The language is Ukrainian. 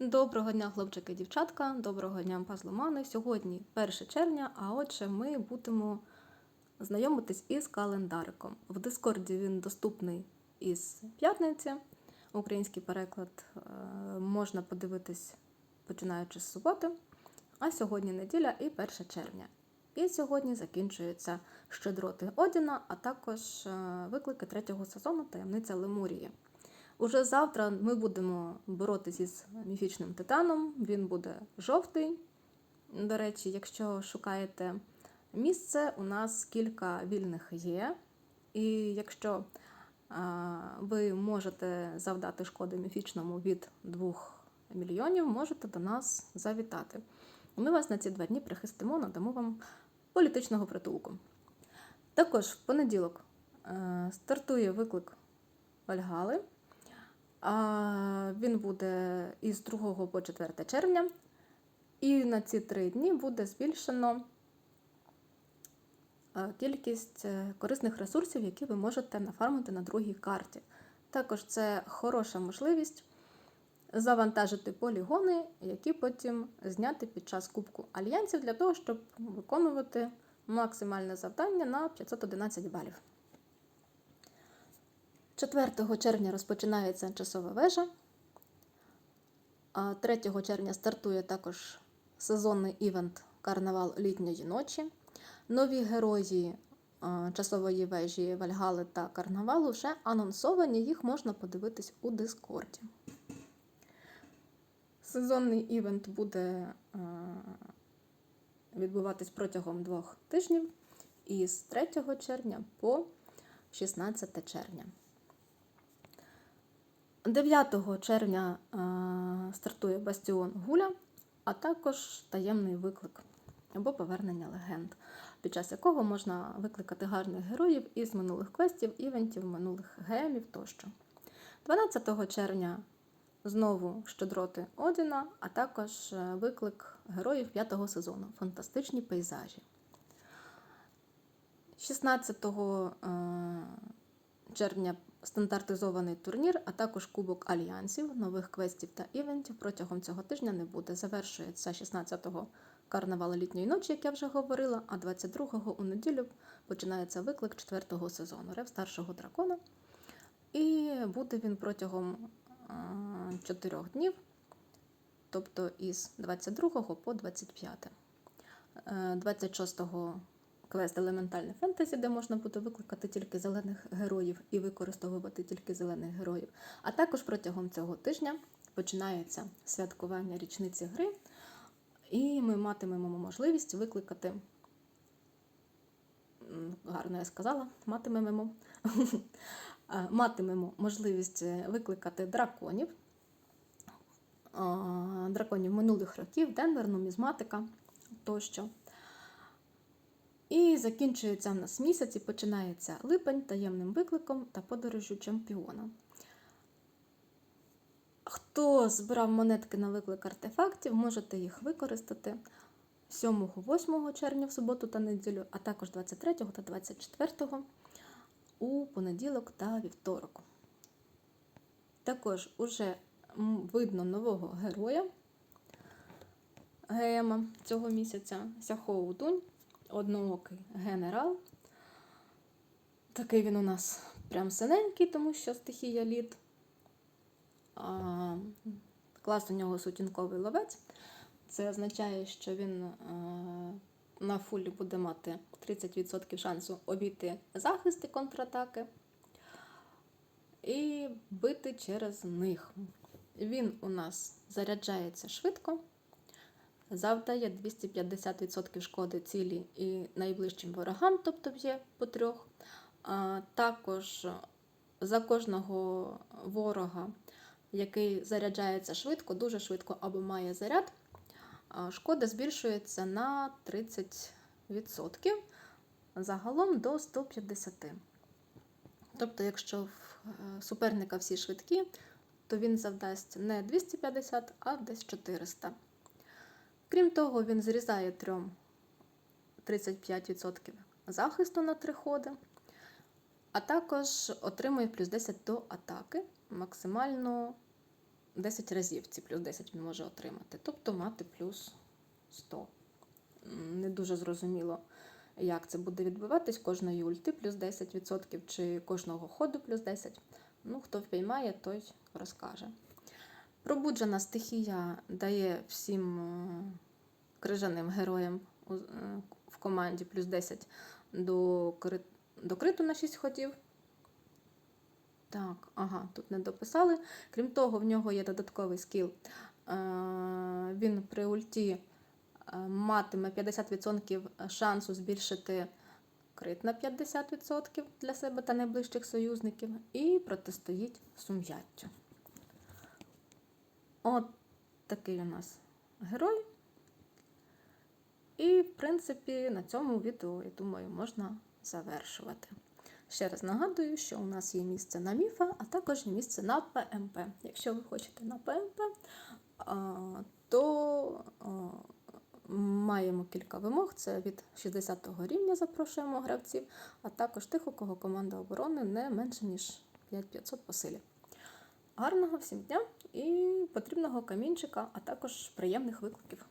Доброго дня, хлопчики і дівчатка, доброго дня, пазломани. Сьогодні 1 червня, а отже, ми будемо знайомитись із календариком. В Дискорді він доступний із п'ятниці. Український переклад е, можна подивитись починаючи з суботи. А сьогодні неділя і 1 червня. І сьогодні закінчуються щедроти Одіна, а також е, виклики третього сезону Таємниця Лемурії. Уже завтра ми будемо боротися із міфічним титаном. Він буде жовтий. До речі, якщо шукаєте місце, у нас кілька вільних є. І якщо ви можете завдати шкоди міфічному від 2 мільйонів, можете до нас завітати. Ми вас на ці два дні прихистимо, надамо вам політичного притулку. Також в понеділок е, стартує виклик Вальгали. Він буде із 2 по 4 червня. І на ці три дні буде збільшено е, кількість е, корисних ресурсів, які ви можете нафармити на другій карті. Також це хороша можливість завантажити полігони, які потім зняти під час Кубку Альянсів для того, щоб виконувати максимальне завдання на 511 балів. 4 червня розпочинається часова вежа. 3 червня стартує також сезонний івент Карнавал літньої ночі. Нові герої часової вежі Вальгали та Карнавалу вже анонсовані, їх можна подивитись у Дискорді. Сезонний івент буде відбуватись протягом двох тижнів із 3 червня по 16 червня. 9 червня е, стартує Бастіон Гуля, а також таємний виклик або повернення легенд, під час якого можна викликати гарних героїв із минулих квестів, івентів, минулих гемів тощо. 12 червня знову щедроти Одіна, а також е, виклик героїв п'ятого сезону Фантастичні пейзажі. 16 е, червня стандартизований турнір, а також Кубок Альянсів, нових квестів та івентів протягом цього тижня не буде. Завершується 16-го карнавал літньої ночі, як я вже говорила, а 22-го у неділю починається виклик 4-го сезону Рев старшого дракона. І буде він протягом 4 днів, тобто із 22 по 25. 26 квест елементальне фентезі, де можна буде викликати тільки зелених героїв і використовувати тільки зелених героїв. А також протягом цього тижня починається святкування річниці гри, і ми матимемо можливість викликати. Гарно я сказала, матимемо матимемо можливість викликати драконів, драконів минулих років, Денвер, нумізматика тощо. І закінчується в нас місяць і починається липень таємним викликом та подорожю чемпіона. Хто збирав монетки на виклик артефактів, можете їх використати 7-8 червня в суботу та неділю, а також 23 та 24 у понеділок та вівторок. Також уже видно нового героя ГМа цього місяця Сяхоу Дунь одноокий генерал. Такий він у нас прям синенький, тому що стихія лід. А, Клас у нього сутінковий ловець. Це означає, що він а, на фулі буде мати 30% шансу обійти захисти контратаки і бити через них. Він у нас заряджається швидко завдає 250% шкоди цілі і найближчим ворогам, тобто б'є по трьох. А також за кожного ворога, який заряджається швидко, дуже швидко або має заряд, шкода збільшується на 30%, загалом до 150. Тобто, якщо в е, суперника всі швидкі, то він завдасть не 250, а десь 400. Крім того, він зрізає трьом 35% захисту на три ходи, а також отримує плюс 10 до атаки, максимально 10 разів ці плюс 10 він може отримати. Тобто мати плюс 100. М, Не дуже зрозуміло, як це буде відбуватись кожної ульти плюс 10% чи кожного ходу плюс 10. Ну, хто впіймає, той розкаже. Пробуджена стихія дає всім е, крижаним героям е, в команді плюс 10 до, до криту на 6 ходів. Так, ага, тут не дописали. Крім того, в нього є додатковий скіл. Е, Він при ульті матиме 50% шансу збільшити крит на 50% для себе та найближчих союзників і протистоїть сум'яттю. От такий у нас герой. І, в принципі, на цьому відео, я думаю, можна завершувати. Ще раз нагадую, що у нас є місце на міфа, а також місце на ПМП. Якщо ви хочете на ПМП, то маємо кілька вимог. Це від 60-го рівня запрошуємо гравців, а також тих, у кого команда оборони не менше, ніж 5500 по силі. Гарного всім дня і потрібного камінчика, а також приємних викликів.